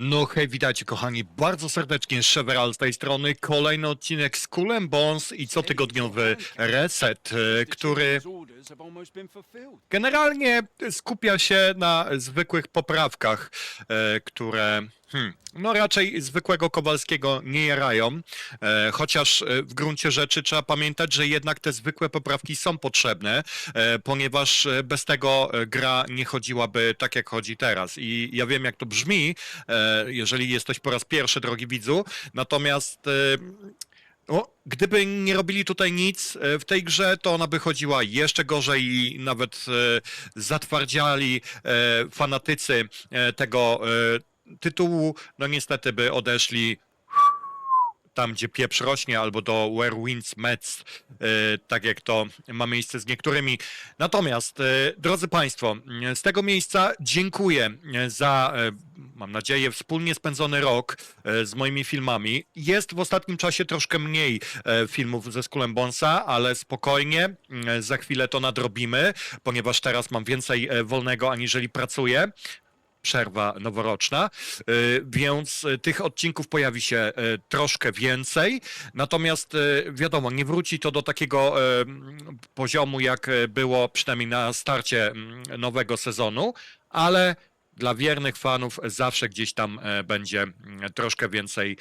No hej, witajcie kochani, bardzo serdecznie Cheveral z tej strony, kolejny odcinek z Kulem Bones i cotygodniowy reset, e, który generalnie skupia się na zwykłych poprawkach, e, które hmm, no raczej zwykłego Kowalskiego nie jarają, e, chociaż e, w gruncie rzeczy trzeba pamiętać, że jednak te zwykłe poprawki są potrzebne, e, ponieważ e, bez tego e, gra nie chodziłaby tak jak chodzi teraz. I ja wiem jak to brzmi, e, jeżeli jesteś po raz pierwszy, drogi widzu, natomiast e, gdyby nie robili tutaj nic w tej grze, to ona by chodziła jeszcze gorzej i nawet zatwardziali fanatycy tego tytułu, no niestety by odeszli tam, gdzie pieprz rośnie, albo do Where Winds Mets, e, tak jak to ma miejsce z niektórymi. Natomiast, e, drodzy Państwo, z tego miejsca dziękuję e, za, mam nadzieję, wspólnie spędzony rok z moimi filmami. Jest w ostatnim czasie troszkę mniej filmów ze Skulem Bonsa, ale spokojnie, za chwilę to nadrobimy, ponieważ teraz mam więcej wolnego, aniżeli pracuję przerwa noworoczna, y, więc y, tych odcinków pojawi się y, troszkę więcej. Natomiast wiadomo, nie wróci to do takiego poziomu, jak było przynajmniej na starcie mm, nowego sezonu, ale dla wiernych fanów zawsze gdzieś tam będzie mm, troszkę więcej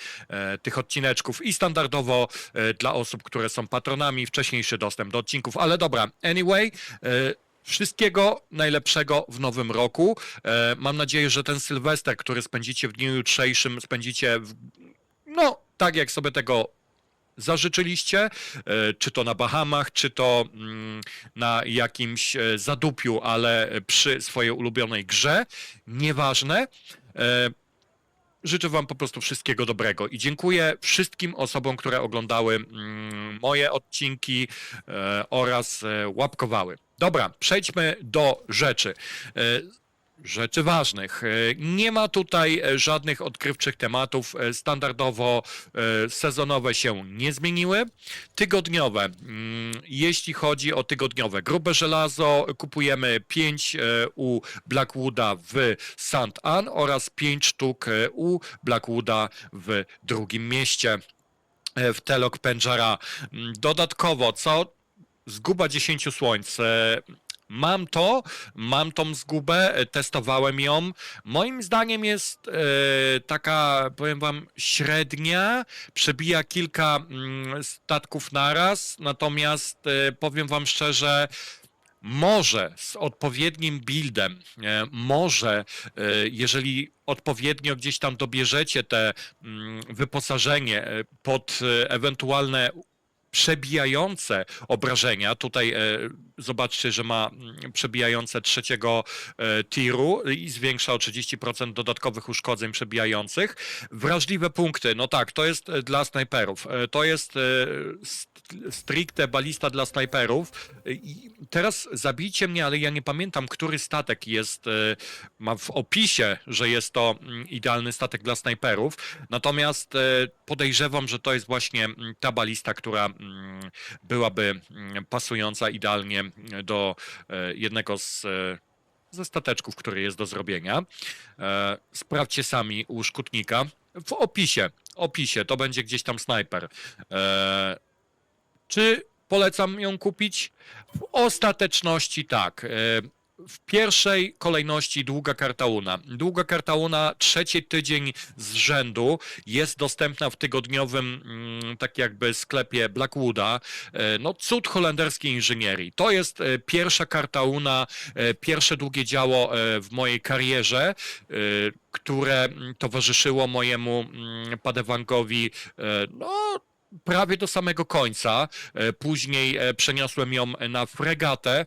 tych odcineczków i standardowo dla osób, które są patronami, wcześniejszy dostęp do odcinków. Ale dobra, anyway, Wszystkiego najlepszego w nowym roku. E, mam nadzieję, że ten Sylwester, który spędzicie w dniu jutrzejszym, spędzicie w, no tak jak sobie tego zażyczyliście, e, czy to na Bahamach, czy to mm, na jakimś e, zadupiu, ale przy swojej ulubionej grze. Nieważne. Życzę Wam po prostu wszystkiego dobrego i dziękuję wszystkim osobom, które oglądały mm, moje odcinki oraz łapkowały. Dobra, przejdźmy do rzeczy. E, Rzeczy ważnych. E, Nie ma tutaj e, żadnych odkrywczych tematów. Standardowo sezonowe się nie zmieniły. Tygodniowe. mm, Jeśli chodzi o tygodniowe, grube żelazo kupujemy 5 u Blackwooda w St. Anne oraz 5 sztuk u Blackwooda w drugim mieście w Telok Penjara. Mm, Dodatkowo, co zguba 10 słońc. e, Mam to, mam tą zgubę, e, testowałem ją. Moim zdaniem jest e, taka, powiem wam, średnia. Przebija kilka mm, statków naraz, natomiast powiem wam szczerze, może z odpowiednim buildem, może jeżeli odpowiednio gdzieś tam dobierzecie te mm, wyposażenie pod ewentualne przebijające obrażenia. Tutaj e, zobaczcie, że ma mm, przebijające trzeciego e, tiru i zwiększa o 30% dodatkowych uszkodzeń przebijających. Wrażliwe punkty, no tak, to jest e, dla snajperów. E, to jest e, stricte balista dla snajperów. I teraz zabijcie mnie, ale ja nie pamiętam, który statek jest, e, ma w opisie, że jest to mm, idealny statek dla snajperów. Natomiast e, podejrzewam, że to jest właśnie mm, ta balista, która mm, byłaby pasująca idealnie do e, jednego z ze stateczków, który jest do zrobienia. Sprawdźcie sami u szkutnika. W opisie, opisie, to będzie gdzieś tam snajper. Czy polecam ją kupić? W ostateczności tak. E, W pierwszej kolejności długa karta UNA. Długa karta UNA trzeci tydzień z rzędu jest dostępna w tygodniowym mm, tak jakby sklepie Blackwooda. E, No cud holenderskiej inżynierii. To jest e, pierwsza karta UNA, pierwsze długie działo w mojej karierze, które towarzyszyło mojemu mm, padewangowi e, no prawie do samego końca. E, Później e, przeniosłem ją na fregatę.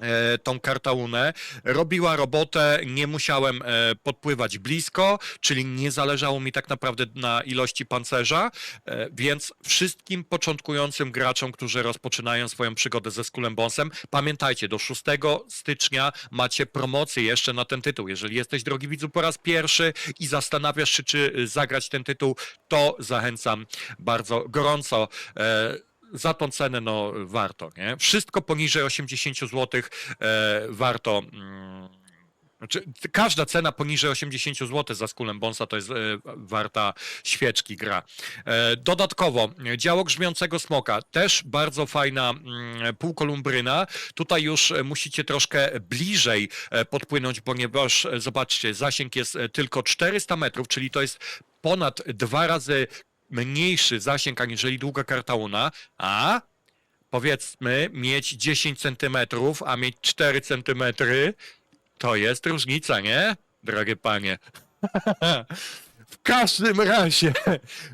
E, Tą kartaunę robiła robotę, nie musiałem e, podpływać blisko, czyli nie zależało mi tak naprawdę na ilości pancerza, e, więc wszystkim początkującym graczom, którzy rozpoczynają swoją przygodę ze Skullem Bonesem, pamiętajcie, do 6 stycznia macie promocję jeszcze na ten tytuł. Jeżeli jesteś, drogi widzu, po raz pierwszy i zastanawiasz się, czy zagrać ten tytuł, to zachęcam bardzo gorąco. Za tą cenę no warto, nie? Wszystko poniżej 80 zł e, warto mm, Znaczy, każda cena poniżej 80 zł za skulem bonsa to jest e, warta świeczki gra. E, dodatkowo, działo grzmiącego smoka, też bardzo fajna mm, półkolumbryna. Tutaj już musicie troszkę bliżej e, podpłynąć, ponieważ e, zobaczcie, zasięg jest e, tylko 400 metrów, czyli to jest ponad dwa razy mniejszy zasięg aniżeli długa kartauna, a powiedzmy mieć 10 centymetrów, a mieć 4 centymetry, to jest różnica, nie? Drogie panie. W każdym razie,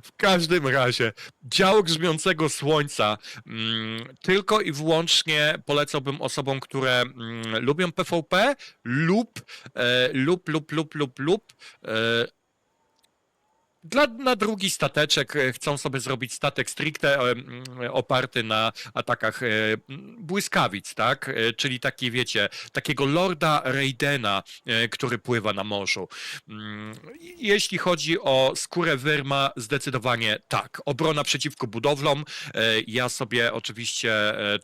w każdym razie, dział grzmiącego słońca mm, tylko i wyłącznie polecałbym osobom, które mm, lubią PvP lub, e, lub, lub, lub, lub, lub e, dla, na drugi stateczek e, chcą sobie zrobić statek stricte e, oparty na atakach e, błyskawic, tak? Czyli taki, wiecie, takiego Lorda Raidena, który pływa na morzu. Mm, Jeśli chodzi o skórę Wyrma, zdecydowanie tak. Obrona przeciwko budowlom. Ja sobie oczywiście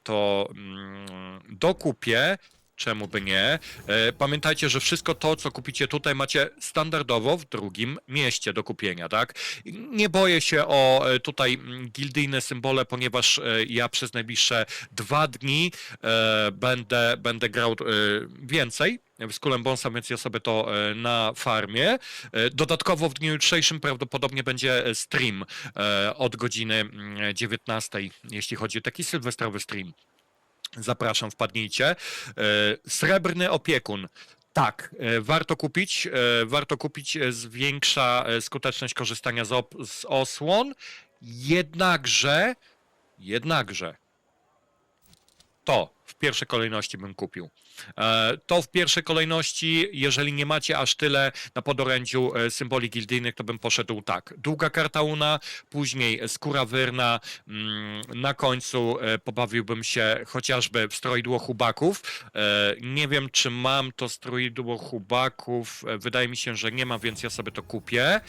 to mm, dokupię. Czemu by nie? E, Pamiętajcie, że wszystko to, co kupicie tutaj, macie standardowo w drugim mieście do kupienia, tak? Nie boję się o e, tutaj mm, gildyjne symbole, ponieważ e, ja przez najbliższe dwa dni będę, będę grał więcej w Skull Bonsa, więc ja sobie to na farmie. Dodatkowo w dniu jutrzejszym prawdopodobnie będzie stream od godziny mm, 19, jeśli chodzi o taki sylwestrowy stream. Zapraszam, wpadnijcie. E, Srebrny opiekun. Tak, e, warto kupić. e, Warto kupić, zwiększa skuteczność korzystania z, z osłon. Jednakże, jednakże, to w pierwszej kolejności bym kupił. E, To w pierwszej kolejności, jeżeli nie macie aż tyle na podorędziu e, symboli gildyjnych, to bym poszedł tak. Długa karta una, później skóra wyrna, mm, na końcu e, pobawiłbym się chociażby w stroidło chubaków. Nie wiem, czy mam to stroidło chubaków, wydaje mi się, że nie ma, więc ja sobie to kupię.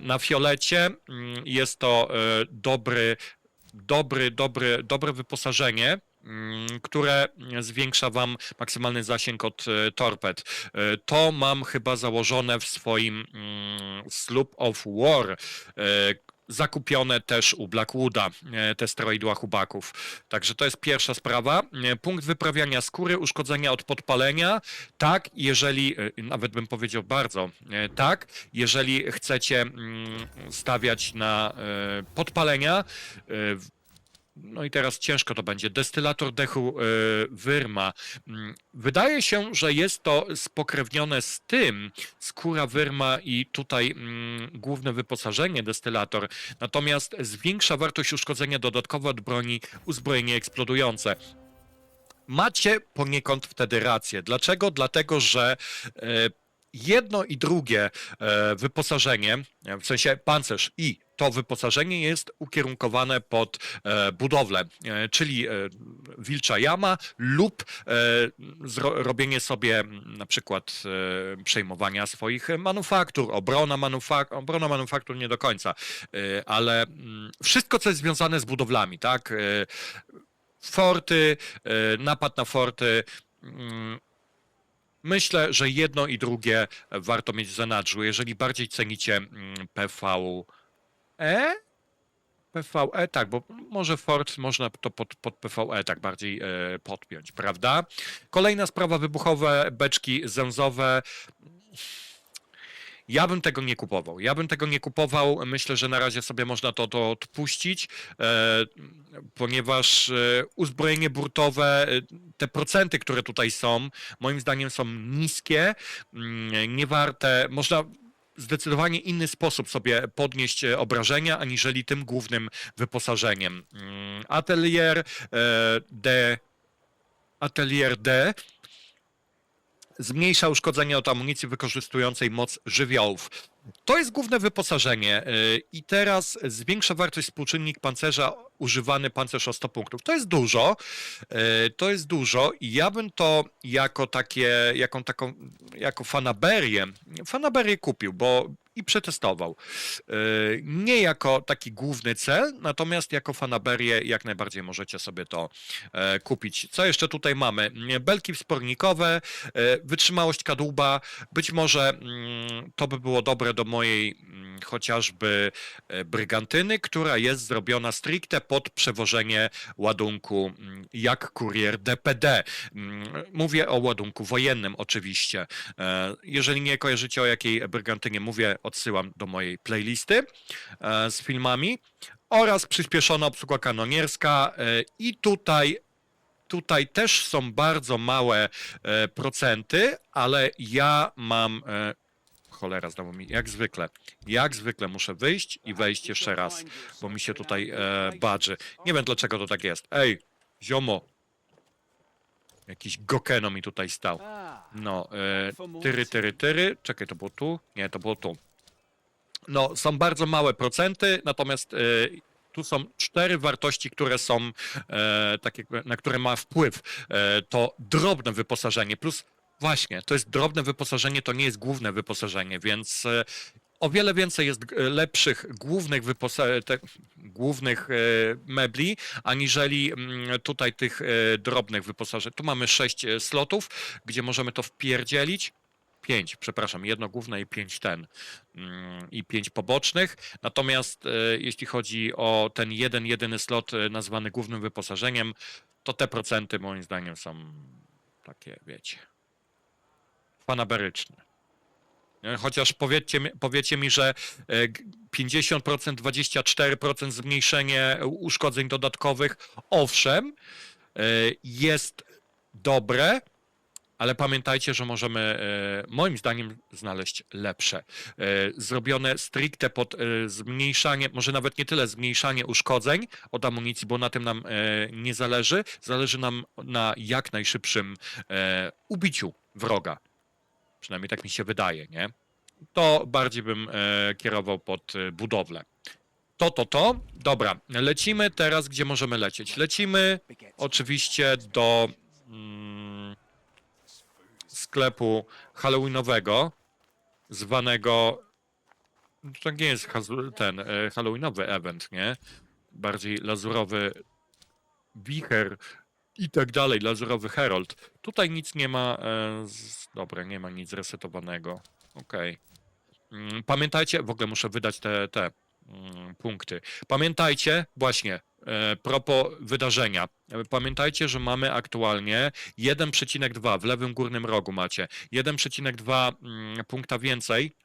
Na fiolecie mm, jest to dobry, dobry, dobry, dobre wyposażenie które zwiększa wam maksymalny zasięg od e, torped. E, To mam chyba założone w swoim mm, Sloop of War. e, Zakupione też u Blackwooda, te steroidła chubaków. Także to jest pierwsza sprawa. Punkt wyprawiania skóry, uszkodzenia od podpalenia. Tak, jeżeli, nawet bym powiedział bardzo, tak, jeżeli chcecie mm, stawiać na podpalenia, no i teraz ciężko to będzie. Destylator dechu e, Wyrma. Mm, Wydaje się, że jest to spokrewnione z tym, skóra Wyrma i tutaj mm, główne wyposażenie destylator. Natomiast zwiększa wartość uszkodzenia dodatkowo od broni uzbrojenie eksplodujące. Macie poniekąd wtedy rację. Dlaczego? Dlatego, że e, jedno i drugie e, wyposażenie, w sensie pancerz i to wyposażenie jest ukierunkowane pod e, budowlę, e, czyli e, wilcza jama lub robienie sobie na przykład przejmowania swoich manufaktur, obrona, manufak obrona manufaktur nie do końca, ale wszystko, co jest związane z budowlami, tak? Forty, napad na forty. Myślę, że jedno i drugie warto mieć w zanadrzu. Jeżeli bardziej cenicie mm, PvE, PvE, tak, bo może Fort można to pod, pod PvE tak bardziej e, podpiąć, prawda? Kolejna sprawa, wybuchowe beczki zęzowe. Ja bym tego nie kupował. Ja bym tego nie kupował. Myślę, że na razie sobie można to, to odpuścić, e, ponieważ e, uzbrojenie burtowe, e, te procenty, które tutaj są, moim zdaniem są niskie, mm, niewarte. Można zdecydowanie inny sposób sobie podnieść e, obrażenia, aniżeli tym głównym wyposażeniem. Mm, Atelier e, D. Atelier D zmniejsza uszkodzenia od amunicji wykorzystującej moc żywiołów. To jest główne wyposażenie y, i teraz zwiększa wartość współczynnik pancerza używany pancerz o 100 punktów. To jest dużo, y, to jest dużo i ja bym to jako takie, jaką taką, jako fanaberię, fanaberię kupił, bo i przetestował. E, Nie jako taki główny cel, natomiast jako fanaberię jak najbardziej możecie sobie to e, kupić. Co jeszcze tutaj mamy? Belki wspornikowe, e, wytrzymałość kadłuba, być może mm, to by było dobre do mojej mm, chociażby brygantyny, która jest zrobiona stricte pod przewożenie ładunku mm, jak kurier DPD. Mówię o ładunku wojennym oczywiście. Jeżeli nie kojarzycie o jakiej brygantynie mówię, odsyłam do mojej playlisty e, z filmami oraz przyspieszona obsługa kanonierska e, i tutaj Tutaj też są bardzo małe e, procenty, ale ja mam. Cholera, znowu mi. Jak zwykle. Jak zwykle muszę wyjść i wejść jeszcze raz, bo mi się tutaj e, badży. Nie wiem dlaczego to tak jest. Ej, ziomo. Jakiś gokeno mi tutaj stał. No, e, tyry, tyry, tyry. Czekaj, to było tu? Nie, to było tu. No, są bardzo małe procenty, natomiast e, tu są cztery wartości, które są, e, tak jakby, na które ma wpływ. E, to drobne wyposażenie, plus właśnie, to jest drobne wyposażenie, to nie jest główne wyposażenie, więc o wiele więcej jest lepszych głównych, te, głównych mebli, aniżeli mm, tutaj tych drobnych wyposażeń. Tu mamy sześć slotów, gdzie możemy to wpierdzielić. Pięć, przepraszam, jedno główne i pięć ten mm, i pięć pobocznych. Natomiast e, jeśli chodzi o ten jeden, jedyny slot e, nazwany głównym wyposażeniem, to te procenty moim zdaniem są takie, wiecie, fanaberyczne. Nie? Chociaż powiedzcie, powiecie mi, że e, g- 50%, 24% zmniejszenie uszkodzeń dodatkowych, owszem, e, jest dobre, ale pamiętajcie, że możemy, e, moim zdaniem, znaleźć lepsze. E, Zrobione stricte pod e, zmniejszanie, może nawet nie tyle zmniejszanie uszkodzeń od amunicji, bo na tym nam nie zależy. Zależy nam na jak najszybszym ubiciu wroga. Przynajmniej tak mi się wydaje, nie? To bardziej bym kierował pod budowlę. To, to, to. Dobra, lecimy teraz, gdzie możemy lecieć. Lecimy oczywiście do mm, sklepu halloweenowego, zwanego. To nie jest ten e, halloweenowy event, nie? Bardziej lazurowy wicher i tak dalej, lazurowy Herald. Tutaj nic nie ma. E, z... Dobra, nie ma nic resetowanego. Okej. Mm, Pamiętajcie, w ogóle muszę wydać te, te mm, punkty. Pamiętajcie, właśnie, e, propos wydarzenia. E, Pamiętajcie, że mamy aktualnie 1,2 w lewym górnym rogu macie. 1,2 mm, punkta więcej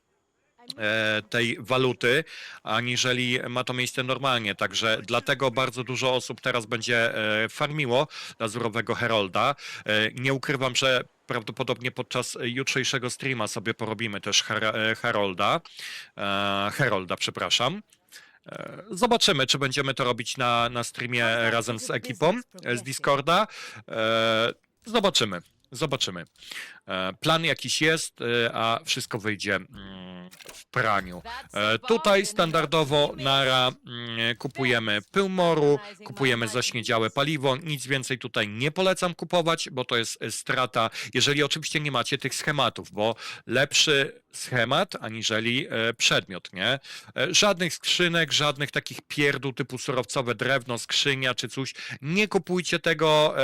e, tej waluty, aniżeli ma to miejsce normalnie. Także dlatego bardzo dużo osób teraz będzie farmiło lazurowego Herolda. Nie ukrywam, że prawdopodobnie podczas jutrzejszego streama sobie porobimy też Her- Herolda. Herolda, przepraszam. E, Zobaczymy, czy będziemy to robić na, na streamie razem z ekipą z Discorda. E, Zobaczymy. Zobaczymy. E, Plan jakiś jest, e, a wszystko wyjdzie mm, w praniu. E, Tutaj standardowo nara mm, kupujemy pył moru, kupujemy zaśniedziałe paliwo. Nic więcej tutaj nie polecam kupować, bo to jest strata, jeżeli oczywiście nie macie tych schematów, bo lepszy schemat aniżeli przedmiot, nie? Żadnych skrzynek, żadnych takich pierdół typu surowcowe drewno, skrzynia czy coś. Nie kupujcie tego.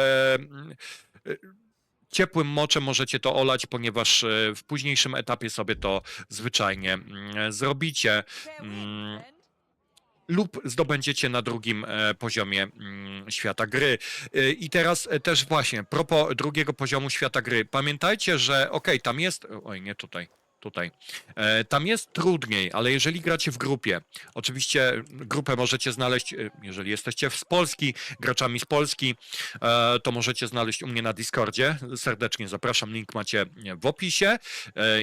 E, e, Ciepłym moczem możecie to olać, ponieważ e, w późniejszym etapie sobie to zwyczajnie mm, zrobicie mm, lub zdobędziecie na drugim e, poziomie mm, świata gry. E, I teraz e, też właśnie, propos drugiego poziomu świata gry. Pamiętajcie, że okej, tam jest. Oj, nie tutaj. Tutaj. E, Tam jest trudniej, ale jeżeli gracie w grupie, oczywiście grupę możecie znaleźć, e, jeżeli jesteście z Polski, graczami z Polski, e, to możecie znaleźć u mnie na Discordzie. Serdecznie zapraszam, link macie w opisie.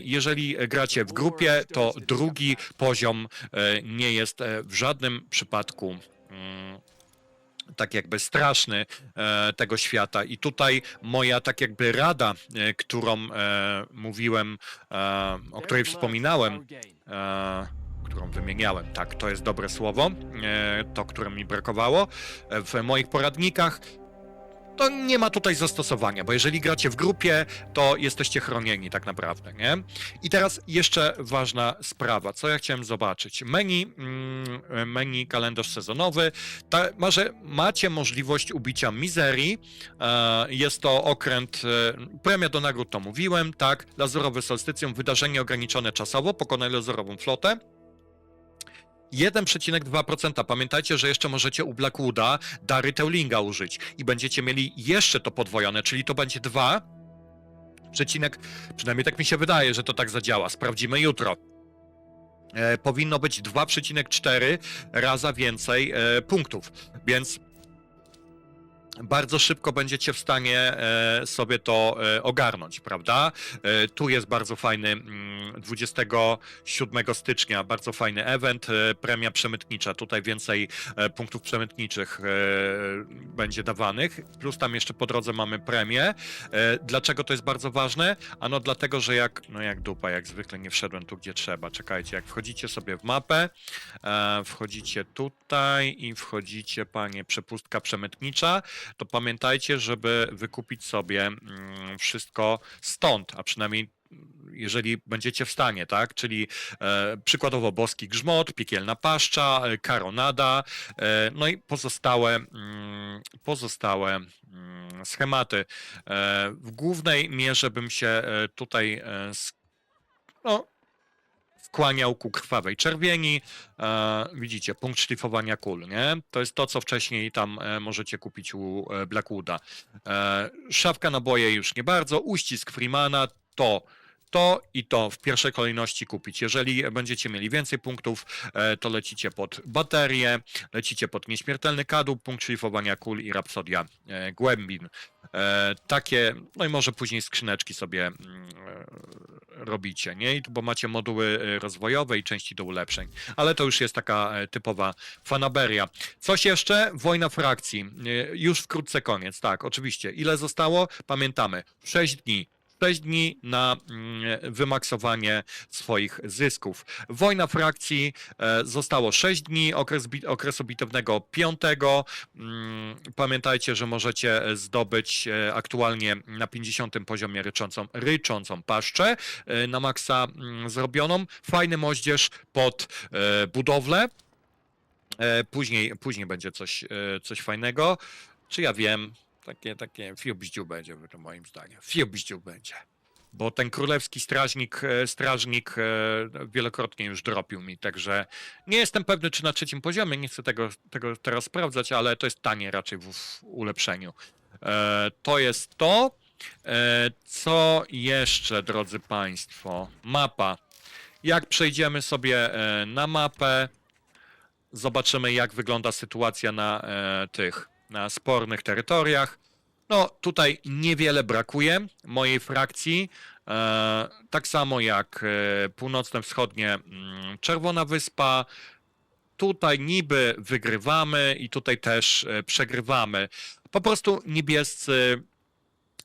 Jeżeli gracie w grupie, to drugi poziom nie jest w żadnym przypadku mm, tak jakby straszny e, tego świata. I tutaj moja tak jakby rada, e, którą e, mówiłem, o której wspominałem, którą wymieniałem, tak, to jest dobre słowo, to, które mi brakowało w moich poradnikach, to nie ma tutaj zastosowania, bo jeżeli gracie w grupie, to jesteście chronieni tak naprawdę, nie? I teraz jeszcze ważna sprawa, co ja chciałem zobaczyć. Menu, mm, menu kalendarz sezonowy, ta, może macie możliwość ubicia mizerii, e, jest to okręt, e, premia do nagród to mówiłem, tak, lazurowy solstycjum, wydarzenie ograniczone czasowo, pokonaj lazurową flotę. 1,2%. Pamiętajcie, że jeszcze możecie u Blackwooda Dary Teulinga użyć i będziecie mieli jeszcze to podwojone, czyli to będzie 2 przecinek, przynajmniej tak mi się wydaje, że to tak zadziała. Sprawdzimy jutro. E, powinno być 2,4 raza więcej e, punktów, więc bardzo szybko będziecie w stanie e, sobie to e, ogarnąć, prawda? E, tu jest bardzo fajny mm, 27 stycznia, bardzo fajny event, premia przemytnicza. Tutaj więcej punktów przemytniczych będzie dawanych, plus tam jeszcze po drodze mamy premię. Dlaczego to jest bardzo ważne? Ano dlatego, że jak, no jak dupa, jak zwykle nie wszedłem tu, gdzie trzeba. Czekajcie, jak wchodzicie sobie w mapę, wchodzicie tutaj i wchodzicie, panie, przepustka przemytnicza, to pamiętajcie, żeby wykupić sobie mm, wszystko stąd, a przynajmniej mm, jeżeli będziecie w stanie, tak? Czyli e, przykładowo boski grzmot, piekielna paszcza, e, karonada, e, no i pozostałe, mm, pozostałe mm, schematy. E, w głównej mierze bym się e, tutaj e, no, skłaniał ku krwawej czerwieni. E, widzicie, punkt szlifowania kul, nie? To jest to, co wcześniej tam e, możecie kupić u e, Blackwooda. E, szafka naboje już nie bardzo, uścisk Freemana to to i to w pierwszej kolejności kupić. Jeżeli będziecie mieli więcej punktów, e, to lecicie pod baterię, lecicie pod nieśmiertelny kadłub, punkt szlifowania kul i rapsodia e, głębin. E, takie, no i może później skrzyneczki sobie mm, robicie, nie? I Bo macie moduły e, rozwojowe i części do ulepszeń. Ale to już jest taka e, typowa fanaberia. Coś jeszcze? Wojna frakcji. E, Już wkrótce koniec, tak, oczywiście. Ile zostało? Pamiętamy. 6 dni. 6 dni na mm, wymaksowanie swoich zysków. Wojna frakcji e, zostało 6 dni, okres, okresu bitewnego 5. Mm, Pamiętajcie, że możecie e, zdobyć e, aktualnie na 50 poziomie ryczącą, ryczącą paszczę na maksa mm, zrobioną. Fajny moździerz pod budowlę. Później, później będzie coś, coś fajnego. Czy ja wiem? Takie, takie fiubździu będzie, to moim zdaniem. Fiubździu będzie. Bo ten królewski strażnik, e, strażnik e, wielokrotnie już dropił mi, także nie jestem pewny, czy na trzecim poziomie, nie chcę tego, tego teraz sprawdzać, ale to jest tanie raczej w, ulepszeniu. E, to jest to. Co jeszcze, drodzy Państwo? Mapa. Jak przejdziemy sobie na mapę, zobaczymy, jak wygląda sytuacja na tych, na spornych terytoriach. No, tutaj niewiele brakuje mojej frakcji. E, tak samo jak e, północno-wschodnie mm, Czerwona Wyspa. Tutaj niby wygrywamy i tutaj też e, przegrywamy. Po prostu niebiescy.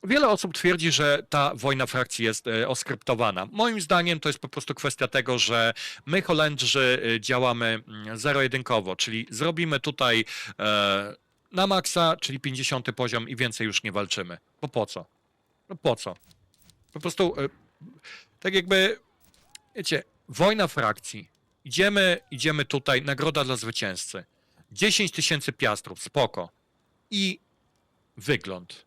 Wiele osób twierdzi, że ta wojna frakcji jest oskryptowana. Moim zdaniem to jest po prostu kwestia tego, że my Holendrzy działamy mm, zero-jedynkowo, czyli zrobimy tutaj e, na maksa, czyli 50 poziom i więcej już nie walczymy. Bo po co? No po co? Po prostu e, tak jakby, wiecie, wojna frakcji. Idziemy, idziemy tutaj, nagroda dla zwycięzcy. 10 tysięcy piastrów, spoko. I wygląd.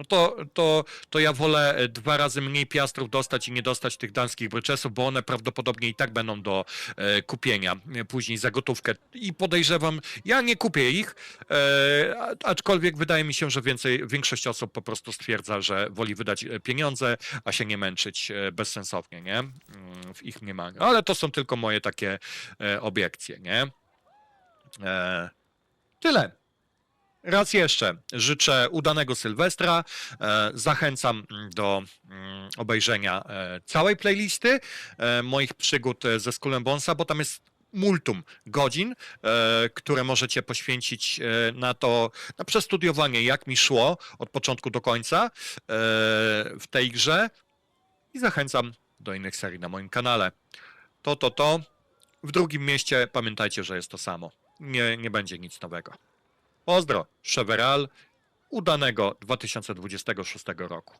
No to, to, to ja wolę e, dwa razy mniej piastrów dostać i nie dostać tych danskich bryczesów, bo one prawdopodobnie i tak będą do e, kupienia e, później za gotówkę. I podejrzewam, ja nie kupię ich, e, aczkolwiek wydaje mi się, że więcej, większość osób po prostu stwierdza, że woli wydać e, pieniądze, a się nie męczyć bezsensownie, nie? Mm, W ich mniemaniu. Ale to są tylko moje takie e, obiekcje, nie? E, tyle. Raz jeszcze życzę udanego Sylwestra. E, Zachęcam do mm, obejrzenia e, całej playlisty e, moich przygód ze Skulem Bonsa, bo tam jest multum godzin, które możecie poświęcić na to, na przestudiowanie, jak mi szło od początku do końca w tej grze. I zachęcam do innych serii na moim kanale. To, to, to. W drugim mieście pamiętajcie, że jest to samo. Nie, nie będzie nic nowego. Pozdro, Cheveral, udanego 2026 roku.